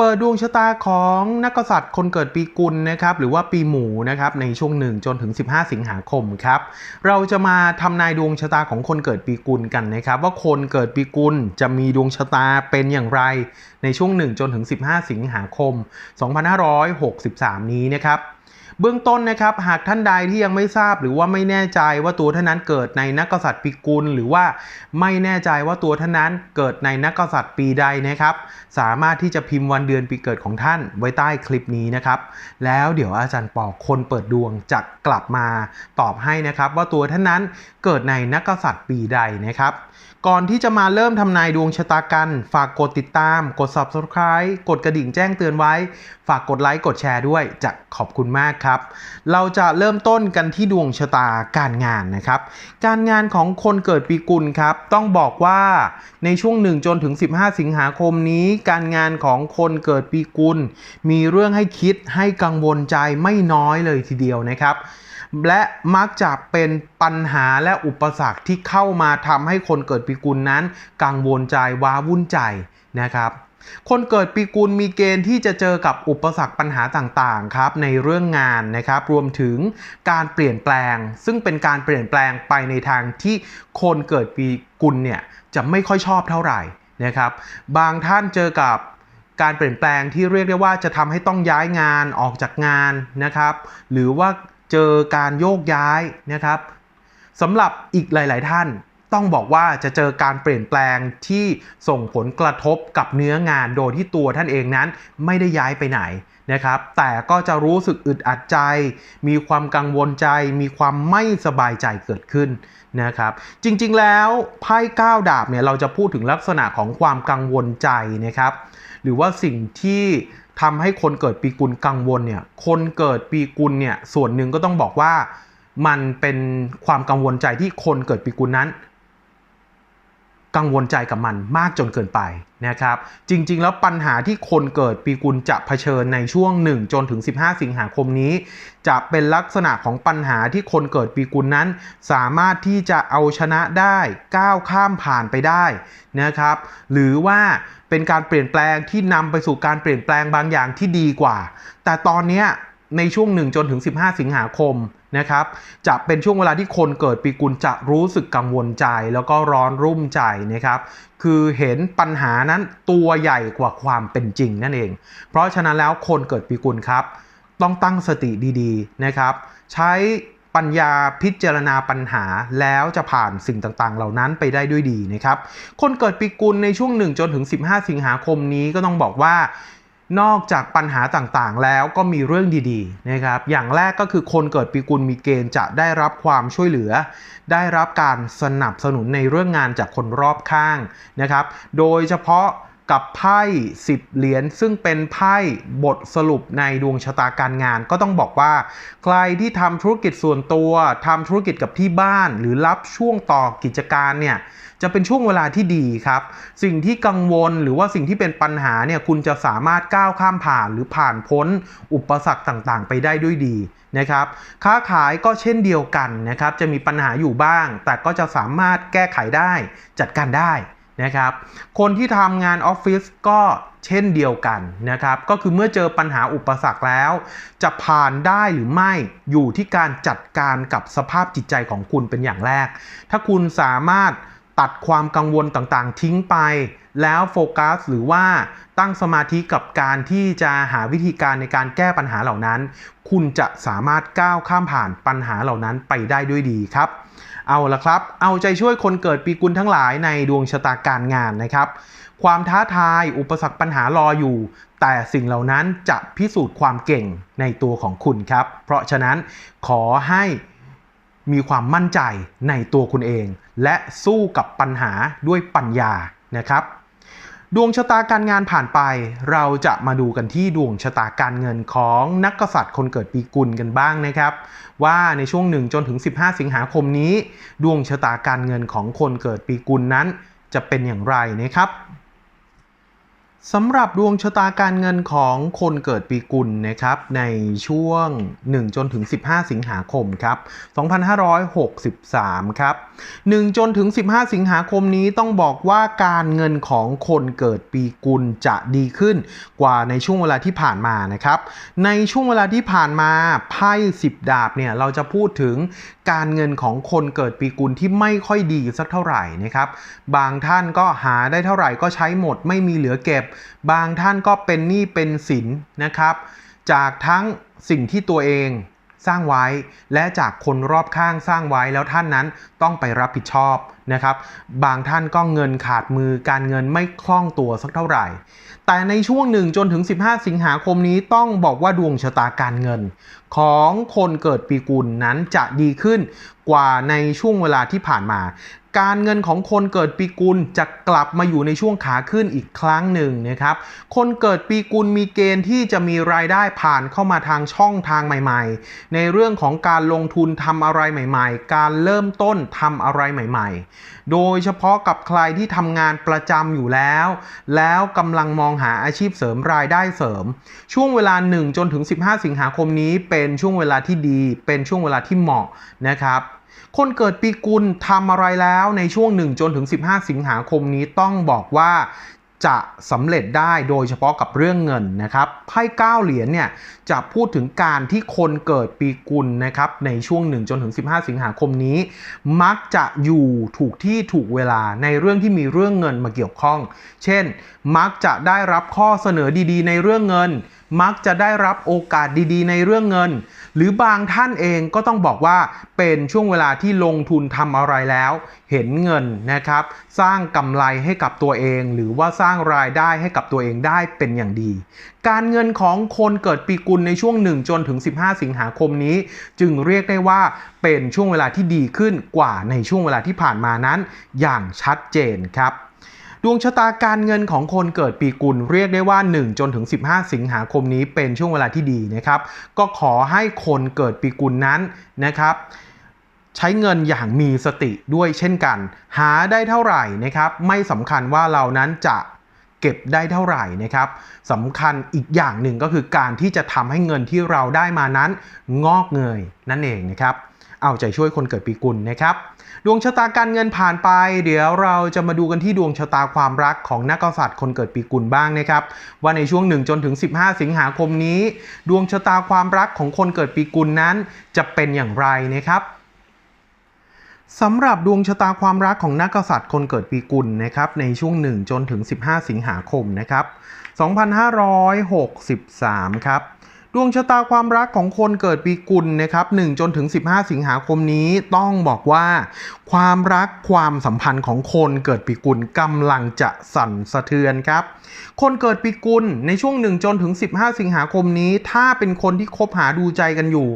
เปิดดวงชะตาของนักกษัตริย์คนเกิดปีกุลนะครับหรือว่าปีหมูนะครับในช่วงหนึ่งจนถึง 15 สิงหาคมครับเราจะมาทำนายดวงชะตาของคนเกิดปีกุลกันนะครับว่าคนเกิดปีกุลจะมีดวงชะตาเป็นอย่างไรในช่วง 1 จนถึง 15 สิงหาคม 2563 นี้นะครับ เบื้องต้นนะครับหากท่านใดที่ยังไม่ทราบหรือว่าไม่แน่ใจว่าตัวท่านนั้นเกิดในนักกษัตริย์ปีกุล หรือว่าไม่แน่ใจว่าตัวท่านนั้นเกิดในนักกษัตริย์ปีใดนะครับ สามารถที่จะพิมพ์วันเดือนปีเกิดของท่านไว้ใต้คลิปนี้นะครับ แล้วเดี๋ยวอาจารย์ปอกคนเปิดดวงจะกลับมาตอบให้นะครับว่าตัวท่านนั้นเกิดในนักกษัตริย์ปีใดนะครับ ก่อนที่จะมาเริ่มทำนายดวงชะตากัน ฝากกดติดตาม กด subscribe กดกระดิ่งแจ้งเตือนไว้ ฝากกดไลค์กดแชร์ด้วยจะขอบคุณมากครับเราจะเริ่มต้นกันที่ดวงชะตาการงานนะครับ การงานของคนเกิดปีกุลครับ ต้องบอกว่าในช่วง1จนถึง 15 สิงหาคมนี้ การงานของคนเกิดปีกุล มีเรื่องให้คิดให้กังวลใจไม่น้อยเลยทีเดียวนะครับและมักจะเป็นปัญหาและอุปสรรคที่เข้ามาทำให้คนเกิดปีกุลนั้น กังวลใจว้าวุ่นใจนะครับ คนเกิดปีกุลมีเกณฑ์ที่จะเจอกับอุปสรรคปัญหาต่างๆครับในเรื่องงานนะครับรวมถึงการเปลี่ยนแปลง ซึ่งเป็นการเปลี่ยนแปลงไปในทางที่คนเกิดปีกุลเนี่ยจะไม่ค่อยชอบเท่าไหร่นะครับบางท่านเจอกับการเปลี่ยนแปลงที่เรียกได้ว่าจะทำให้ต้องย้ายงานออกจากงานนะครับ หรือว่าเจอการโยกย้ายนะครับสำหรับอีกหลาย ๆ ท่าน ต้องบอกว่าจะเจอการเปลี่ยนแปลงที่ส่งผลกระทบกับเนื้องานโดยที่ตัวท่านเองนั้นไม่ได้ย้ายไปไหนนะครับ แต่ก็จะรู้สึกอึดอัดใจ มีความกังวลใจ มีความไม่สบายใจเกิดขึ้นนะครับ จริงๆแล้วไพ่ก้าวดาบเนี่ยเราจะพูดถึงลักษณะของความกังวลใจนะครับ หรือว่าสิ่งที่ทำให้คนเกิดปีกุลกังวลเนี่ย คนเกิดปีกุลเนี่ยส่วนหนึ่งก็ต้องบอกว่ามันเป็นความกังวลใจที่คนเกิดปีกุลนั้น กังวลใจกับมันมากจนเกินไปนะครับ จริงๆ แล้วปัญหาที่คนเกิดปีกุลจะเผชิญในช่วง 1 จนถึง 15 สิงหาคมนี้ จะเป็นลักษณะของปัญหาที่คนเกิดปีกุลนั้น สามารถที่จะเอาชนะได้ก้าวข้ามผ่านไปได้นะครับ หรือว่าเป็นการเปลี่ยนแปลงที่นำไปสู่การเปลี่ยนแปลงบางอย่างที่ดีกว่า แต่ตอนนี้ในช่วง 1 จนถึง 15 สิงหาคม นะครับ จะเป็นช่วงเวลาที่คนเกิดปีกุลจะรู้สึกกังวลใจ แล้วก็ร้อนรุ่มใจนะครับ คือเห็นปัญหานั้นตัวใหญ่กว่าความเป็นจริงนั่นเอง เพราะฉะนั้นแล้วคนเกิดปีกุลครับ ต้องตั้งสติดีๆนะครับ ใช้ปัญญาพิจารณาปัญหาแล้วจะผ่านสิ่งต่างๆ เหล่านั้นไปได้ด้วยดีนะครับ คนเกิดปีกุลในช่วง 1 จนถึง 15 สิงหาคมนี้ก็ต้องบอกว่า นอกจากปัญหาต่างๆ แล้วก็มีเรื่องดีๆนะครับอย่างแรกก็คือคนเกิดปีกุลมีเกณฑ์จะได้รับความช่วยเหลือ ได้รับการสนับสนุนในเรื่องงานจากคนรอบข้างนะครับ โดยเฉพาะ กับไพ่10เหรียญซึ่งเป็นไพ่บทสรุปในดวงชะตาการงาน ก็ต้องบอกว่า ใครที่ทำธุรกิจส่วนตัวทำธุรกิจกับที่บ้าน หรือรับช่วงต่อกิจการเนี่ยจะเป็นช่วงเวลาที่ดีครับ สิ่งที่กังวลหรือว่าสิ่งที่เป็นปัญหาเนี่ยคุณจะสามารถก้าวข้ามผ่านหรือผ่านพ้นอุปสรรคต่างๆ ไปได้ด้วยดีนะครับ ค้าขายก็เช่นเดียวกันนะครับ จะมีปัญหาอยู่บ้าง แต่ก็จะสามารถแก้ไขได้จัดการได้ นะครับ คนที่ทำงานออฟฟิศก็เช่นเดียวกันนะครับ ก็คือเมื่อเจอปัญหาอุปสรรคแล้ว จะผ่านได้หรือไม่อยู่ที่การจัดการกับสภาพจิตใจของคุณเป็นอย่างแรก ถ้าคุณสามารถตัดความกังวลต่างๆ ทิ้งไป แล้วโฟกัสหรือว่าตั้งสมาธิกับการที่จะหาวิธีการในการแก้ปัญหาเหล่านั้น คุณจะสามารถก้าวข้ามผ่านปัญหาเหล่านั้นไปได้ด้วยดีครับ เอาละครับ เอาใจช่วยคนเกิดปีกุลทั้งหลายในดวงชะตาการงานนะครับ ความท้าทายอุปสรรคปัญหารออยู่ แต่สิ่งเหล่านั้นจะพิสูจน์ความเก่งในตัวของคุณครับ เพราะฉะนั้นขอให้มีความมั่นใจในตัวคุณเอง และสู้กับปัญหาด้วยปัญญานะครับ ดวงชะตาการงานผ่านไป เราจะมาดูกันที่ดวงชะตาการเงินของนักกษัตริย์คนเกิดปีกุลกันบ้างนะครับ ว่าในช่วง 1 จนถึง 15 สิงหาคมนี้ ดวงชะตาการเงินของคนเกิดปีกุลนั้น จะเป็นอย่างไรนะครับ สำหรับดวงชะตาการเงินของคนเกิดปีกุลนะครับในช่วง 1 จนถึง 15 สิงหาคมครับ2563ครับ1จนถึง 15 สิงหาคมนี้ต้องบอกว่าการเงินของคนเกิดปีกุลจะดีขึ้นกว่าในช่วงเวลาที่ผ่านมานะครับในช่วงเวลาที่ผ่านมาไพ่10 ดาบเนี่ยเราจะพูดถึง การเงินของคนเกิดปีกุลที่ไม่ค่อยดีสักเท่าไหร่นะครับ บางท่านก็หาได้เท่าไหร่ก็ใช้หมดไม่มีเหลือเก็บ บางท่านก็เป็นหนี้เป็นสินนะครับ จากทั้งสิ่งที่ตัวเอง สร้างไว้ และจากคนรอบข้างสร้างไว้แล้วท่านนั้นต้องไปรับผิดชอบนะครับ บางท่านก็เงินขาดมือการเงินไม่คล่องตัวสักเท่าไหร่ แต่ในช่วงหนึ่งจนถึง 15 สิงหาคมนี้ต้องบอกว่าดวงชะตาการเงิน ของคนเกิดปีกุลนั้นจะดีขึ้นกว่าในช่วงเวลาที่ผ่านมา การเงินของคนเกิดปีกุลจะกลับมาอยู่ในช่วงขาขึ้นอีกครั้งหนึ่งนะครับ คนเกิดปีกุลมีเกณฑ์ที่จะมีรายได้ผ่านเข้ามาทางช่องทางใหม่ๆ ในเรื่องของการลงทุนทำอะไรใหม่ๆ การเริ่มต้นทำอะไรใหม่ๆ โดยเฉพาะกับใครที่ทำงานประจำอยู่แล้ว แล้วกำลังมองหาอาชีพเสริมรายได้เสริม ช่วงเวลา 1 จนถึง 15 สิงหาคมนี้เป็นช่วงเวลาที่ดี เป็นช่วงเวลาที่เหมาะนะครับ คนเกิดปีกุลทำอะไรแล้วในช่วง 1 จนถึง 15 สิงหาคมนี้ต้องบอกว่าจะสำเร็จได้โดยเฉพาะกับเรื่องเงินนะครับไพ่เก้าเหรียญเนี่ยจะพูดถึงการที่คนเกิดปีกุลนะครับในช่วง 1 จนถึง 15 สิงหาคมนี้ มักจะอยู่ถูกที่ถูกเวลาในเรื่องที่มีเรื่องเงินมาเกี่ยวข้อง เช่น มักจะได้รับข้อเสนอดีๆ ในเรื่องเงิน มักจะได้รับโอกาสดีๆ ในเรื่องเงิน หรือบางท่านเองก็ต้องบอกว่าเป็นช่วงเวลาที่ลงทุนทำอะไรแล้ว เห็นเงินนะครับ สร้างกำไรให้กับตัวเอง หรือว่าสร้างรายได้ให้กับตัวเองได้เป็นอย่างดี การเงินของคนเกิดปีกุลในช่วง 1 จนถึง 15 สิงหาคมนี้ จึงเรียกได้ว่าเป็นช่วงเวลาที่ดีขึ้นกว่าในช่วงเวลาที่ผ่านมานั้น อย่างชัดเจนครับ ดวงชะตาการเงินของคนเกิดปีกุลเรียกได้ว่า 1 จนถึง 15 สิงหาคมนี้เป็นช่วงเวลาที่ดีนะครับ ก็ขอให้คนเกิดปีกุลนั้นนะครับใช้เงินอย่างมีสติด้วยเช่นกัน หาได้เท่าไหร่นะครับ ไม่สำคัญว่าเรานั้นจะเก็บได้เท่าไหร่นะครับสำคัญอีกอย่างหนึ่งก็คือการที่จะทำให้เงินที่เราได้มานั้น งอกเงยนั่นเองนะครับ เอาใจช่วยคนเกิดปีกุลนะครับ ดวงชะตาการเงินผ่านไป เดี๋ยวเราจะมาดูกันที่ดวงชะตาความรักของนักกษัตริย์คนเกิดปีกุลบ้างนะครับ ว่าในช่วง1จนถึง 15 สิงหาคมนี้ ดวงชะตาความรักของคนเกิดปีกุลนั้น จะเป็นอย่างไรนะครับสำหรับดวงชะตาความรักของนักกษัตริย์คนเกิดปีกุลนะครับในช่วง 1 จนถึง 15 สิงหาคมนะครับ 2563 ครับ วงชะตาความรักของคนเกิดปีกุลนะครับ1จนถึง 15 สิงหาคมนี้ต้องบอกว่า ความรักความสัมพันธ์ของคนเกิดปีกุลกำลังจะสั่นสะเทือนครับ คนเกิดปีกุลในช่วง 1 จนถึง 15 สิงหาคมนี้ ถ้าเป็นคนที่คบหาดูใจกันอยู่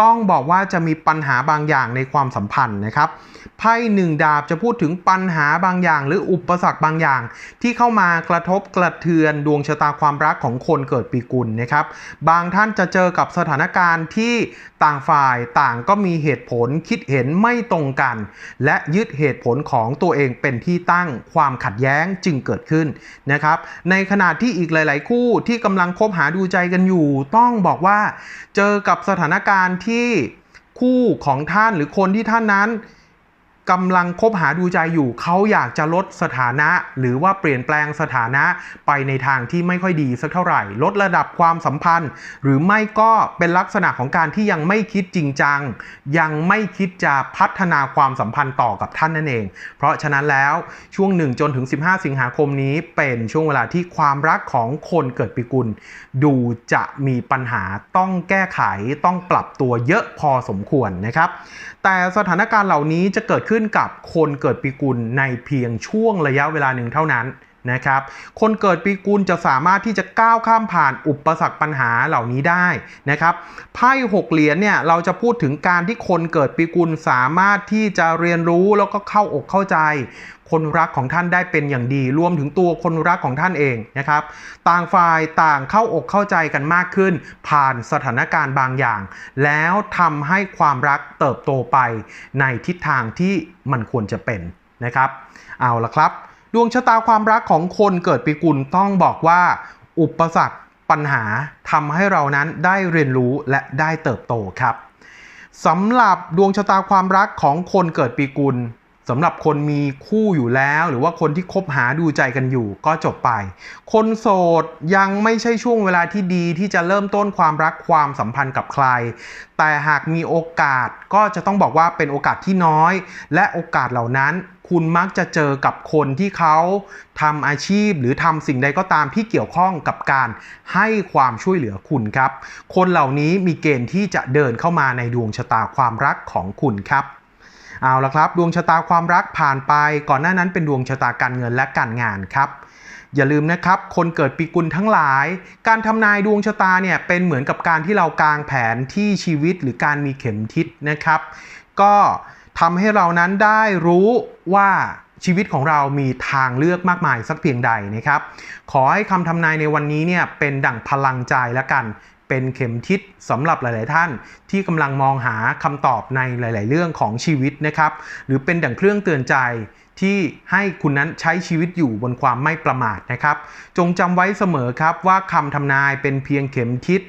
ต้องบอกว่าจะมีปัญหาบางอย่างในความสัมพันธ์นะครับ ไพ่หนึ่งดาบจะพูดถึงปัญหาบางอย่าง หรืออุปสรรคบางอย่าง ที่เข้ามากระทบกระเทือนดวงชะตาความรักของคนเกิดปีกุลนะครับ บางท่านจะเจอกับสถานการณ์ที่ต่างฝ่ายต่างก็มีเหตุผลคิดเห็นไม่ตรงกัน และยึดเหตุผลของตัวเองเป็นที่ตั้งความขัดแย้งจึงเกิดขึ้นนะครับ ในขณะที่อีกหลาย ๆ คู่ที่กำลังคบหาดูใจกันอยู่ ต้องบอกว่าเจอกับสถานการณ์ที่คู่ของท่านหรือคนที่ท่านนั้น กำลังคบหาดูใจอยู่ เขาอยากจะลดสถานะ หรือว่าเปลี่ยนแปลงสถานะไปในทางที่ไม่ค่อยดีสักเท่าไหร่ ลดระดับความสัมพันธ์ หรือไม่ก็เป็นลักษณะของการที่ยังไม่คิดจริงจัง ยังไม่คิดจะพัฒนาความสัมพันธ์ต่อกับท่านนั่นเอง เพราะฉะนั้นแล้วช่วง 1 จนถึง 15 สิงหาคมนี้เป็นช่วงเวลาที่ความรักของคนเกิดปีกุล ดูจะมีปัญหาต้องแก้ไขต้องปรับตัวเยอะพอสมควรนะครับ แต่สถานการณ์เหล่านี้จะเกิดขึ้นกับคนเกิดปีกุลในเพียงช่วงระยะเวลาหนึ่งเท่านั้น นะครับ คนเกิดปีกุลจะสามารถที่จะก้าวข้ามผ่านอุปสรรคปัญหาเหล่านี้ได้นะครับไพ่หกเหรียญเนี่ยเราจะพูดถึงการที่คนเกิดปีกุลสามารถที่จะเรียนรู้แล้วก็เข้าอกเข้าใจ คนรักของท่านได้เป็นอย่างดี รวมถึงตัวคนรักของท่านเองนะครับ ต่างฝ่ายต่างเข้าอกเข้าใจกันมากขึ้น ผ่านสถานการณ์บางอย่าง แล้วทำให้ความรักเติบโตไปในทิศทางที่มันควรจะเป็นนะครับ เอาละครับ ดวงชะตาความรักของคนเกิดปีกุลต้องบอกว่า อุปสรรคปัญหาทำให้เรานั้นได้เรียนรู้และได้เติบโตครับสำหรับดวงชะตาความรักของคนเกิดปีกุล สำหรับคนมีคู่อยู่แล้ว หรือว่าคนที่คบหาดูใจกันอยู่ก็จบไป คนโสดยังไม่ใช่ช่วงเวลาที่ดีที่จะเริ่มต้นความรักความสัมพันธ์กับใคร แต่หากมีโอกาสก็จะต้องบอกว่าเป็นโอกาสที่น้อย และโอกาสเหล่านั้นคุณมักจะเจอกับคนที่เขาทำอาชีพหรือทำสิ่งใดก็ตามที่เกี่ยวข้องกับการให้ความช่วยเหลือคุณครับ คนเหล่านี้มีเกณฑ์ที่จะเดินเข้ามาในดวงชะตาความรักของคุณครับ เอาละครับ ดวงชะตาความรักผ่านไป ก่อนหน้านั้นเป็นดวงชะตาการเงินและการงานครับ อย่าลืมนะครับ คนเกิดปีกุลทั้งหลาย การทำนายดวงชะตาเนี่ยเป็นเหมือนกับการที่เรากางแผนที่ชีวิตหรือการมีเข็มทิศนะครับ ก็ทำให้เรานั้นได้รู้ว่าชีวิตของเรามีทางเลือกมากมายสักเพียงใดนะครับ ขอให้คำทำนายในวันนี้เนี่ยเป็นดั่งพลังใจแล้วกัน เป็นเข็มทิศสำหรับหลาย ๆ ท่าน ที่กำลังมองหาคำตอบในหลาย ๆ เรื่องของชีวิตนะครับ หรือเป็นดั่งเครื่องเตือนใจที่ให้คุณนั้นใช้ชีวิตอยู่บนความไม่ประมาทนะครับ จงจำไว้เสมอครับว่าคำทำนายเป็นเพียงเข็มทิศ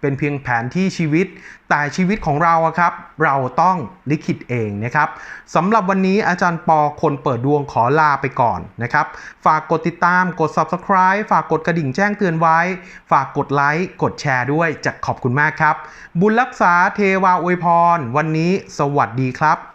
เป็นเพียงแผนที่ชีวิต แต่ชีวิตของเราครับ เราต้องลิขิตเองนะครับสำหรับวันนี้อาจารย์ปอคนเปิดดวงขอลาไปก่อนนะครับ ฝากกดติดตามกด subscribe ฝากกดกระดิ่งแจ้งเตือนไว้ ฝากกดไลค์กดแชร์ด้วยจะขอบคุณมากครับ บุญรักษาเทวาอวยพร วันนี้สวัสดีครับ